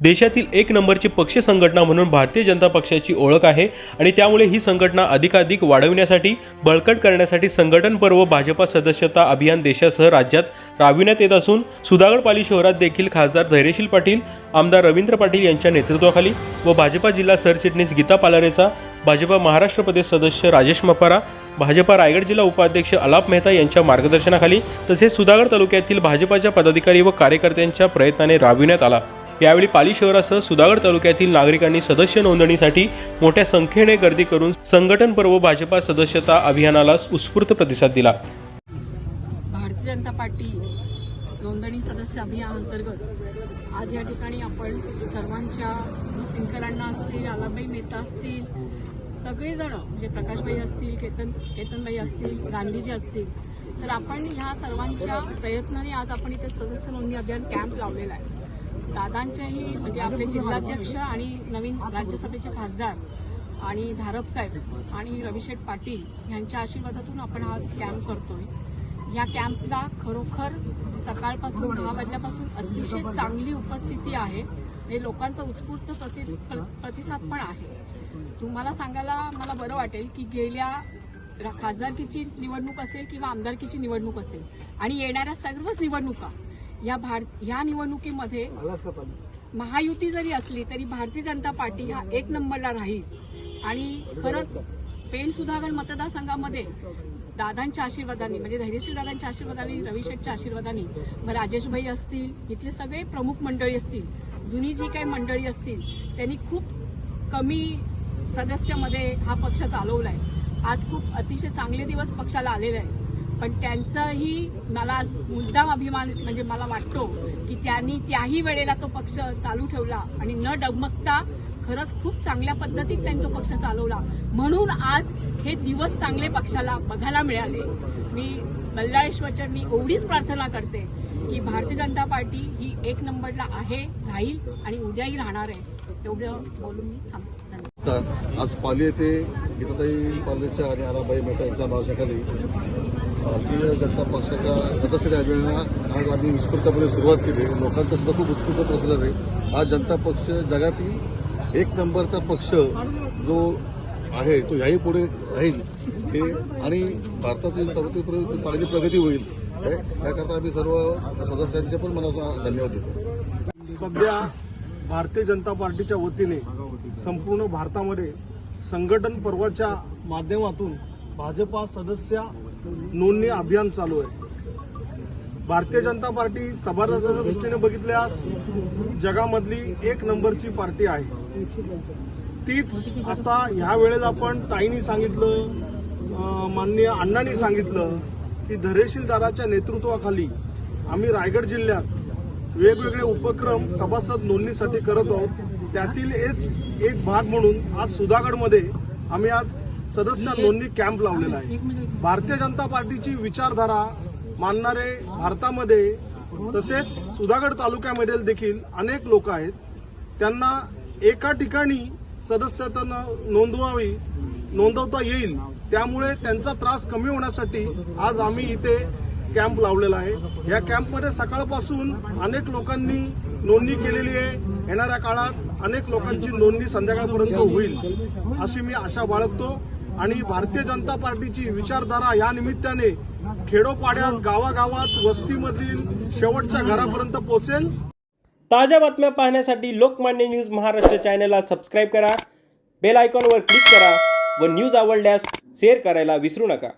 देशातील एक नंबरची पक्ष संघटना म्हणून भारतीय जनता पक्षाची ओळख आहे आणि त्यामुळे ही संघटना अधिकाधिक वाढविण्यासाठी बळकट करण्यासाठी संघटन पर्व भाजपा सदस्यता अभियान देशासह राज्यात राबविण्यात येत असून सुधागड पाली शहरात देखील खासदार धैर्यशील पाटील आमदार रवींद्र पाटील यांच्या नेतृत्वाखाली व भाजपा जिल्हा सरचिटणीस गीता पालारेचा भाजपा महाराष्ट्र प्रदेश सदस्य राजेश मपारा भाजपा रायगड जिल्हा उपाध्यक्ष अलाप मेहता यांच्या मार्गदर्शनाखाली तसेच सुधागड तालुक्यातील भाजपाच्या पदाधिकारी व कार्यकर्त्यांच्या प्रयत्नाने राबविण्यात आला. यावेळी पाली शहरासह सुधागड तालुक्यातील नागरिकांनी सदस्य नोंदणीसाठी मोठ्या संख्येने गर्दी करून संघटन पर्व भाजपा सदस्यता अभियानाला उत्स्फूर्त प्रतिसाद दिला. भारतीय जनता पार्टी नोंदणी सदस्य अभियान अंतर्गत आज या ठिकाणी आपण सर्वांच्या सिंकरांना असतील आलाबाई मेहता असतील सगळेजण म्हणजे प्रकाशभाई असतील केतन केतनबाई असतील गांधीजी असतील तर आपण ह्या सर्वांच्या प्रयत्नाने आज आपण इथे सदस्य नोंदणी अभियान कॅम्प लावलेला आहे. दादांच्याही म्हणजे आपले जिल्हाध्यक्ष आणि नवीन राज्यसभेचे खासदार आणि धारप साहेब आणि रविशेठ पाटील यांच्या आशीर्वादातून आपण आज कॅम्प करतोय. या कॅम्पला खरोखर सकाळपासून दहा वाजल्यापासून अतिशय चांगली उपस्थिती आहे. म्हणजे हे लोकांचा उत्स्फूर्त प्रतिसाद पण आहे. तुम्हाला सांगायला मला बरं वाटेल की गेल्या खासदारकीची निवडणूक असेल किंवा आमदारकीची निवडणूक असेल आणि येणाऱ्या सर्वच निवडणुका या भारत या निवडणुकीमध्ये महायुती जरी असली तरी भारतीय जनता पार्टी हा एक नंबरला राहील. आणि खरंच पेण सुधागड मतदारसंघामध्ये दादांच्या आशीर्वादाने म्हणजे धैर्यशील दादांच्या आशीर्वादाने रविशेठच्या आशीर्वादाने मग राजेशभाई असतील इथले सगळे प्रमुख मंडळी असतील जुनी जी काही मंडळी असतील त्यांनी खूप कमी सदस्यामध्ये हा पक्ष चालवलाय. आज खूप अतिशय चांगले दिवस पक्षाला आलेले आहे पण त्यांचाही मला आज मुद्दाम अभिमान म्हणजे मला वाटतो की त्यांनी त्याही वेळेला तो पक्ष चालू ठेवला आणि न डगमगता खरंच खूप चांगल्या पद्धतीत त्यांनी तो पक्ष चालवला. म्हणून आज हे दिवस चांगले पक्षाला बघायला मिळाले. मी बल्लाळेश्वरच्या मी एवढीच प्रार्थना करते की भारतीय जनता पार्टी ही एक नंबरला आहे राहील आणि उद्याही राहणार आहे. तेवढं बोलून मी थांबतो. आज पाली येथे गीताताई कॉलेजच्या आणि आराबाई मेहता यांच्या मार्गदर्शनाखाली भारतीय जनता पक्षाच्या सदस्य अभियानाला आज आम्ही उत्स्फूर्तपणे सुरुवात केली. लोकांचा सुद्धा खूप उत्स्फूर्त प्रसिद्ध आहे आज जनता पक्ष जगातील एक नंबरचा पक्ष जो आहे तो याही पुढे राहील. हे आणि भारताची सर्वतोपरी चांगली प्रगती होईल. हे- याकरता आम्ही सर्व सदस्यांचे पण मनाचा धन्यवाद देतो. सध्या भारतीय जनता पार्टीच्या वतीने संपूर्ण भारतामध्ये संघटन पर्वाच्या माध्यमातून भाजपा सदस्य नोंदणी अभियान चालू आहे. भारतीय जनता पार्टी सभासदाच्या दृष्टीने बघितल्यास जगामधली एक नंबरची पार्टी आहे. तीच आता ह्या वेळेला आपण ताईंनी सांगितलं माननीय अण्णांनी सांगितलं की धरेशीलदाराच्या नेतृत्वाखाली आम्ही रायगड जिल्ह्यात वेगवेगळे उपक्रम सभासद नोंदणीसाठी करत आहोत. त्यातील एक एक भाग म्हणून आज सुधागडमध्ये आम्ही आज सदस्य नोंदणी कॅम्प लावलेला आहे. भारतीय जनता पार्टीची विचारधारा मानणारे भारतामध्ये तसेच सुधागड तालुक्यामध्ये देखील अनेक लोक आहेत. त्यांना एका ठिकाणी सदस्यता नोंदवावी नोंदवता येईल त्यामुळे त्यांचा त्रास कमी होण्यासाठी आज आम्ही इथे कॅम्प लावलेला आहे. या कॅम्पमध्ये सकाळपासून अनेक लोकांनी नोंदणी केलेली आहे. येणाऱ्या काळात अनेक लोकांची नोंदणी संध्याकाळपर्यंत होईल अशी मी आशा बाळगतो. आणि भारतीय जनता पार्टीची विचारधारा या निमित्ताने खेडोपाड्यात गावागावात वस्तीमधील शेवटच्या घरापर्यंत पोहोचेल. ताज्या बातम्या पाहण्यासाठी लोकमान्य न्यूज महाराष्ट्र चॅनलला सबस्क्राईब करा बेल आयकॉनवर क्लिक करा व न्यूज आवडल्यास शेअर करायला विसरू नका.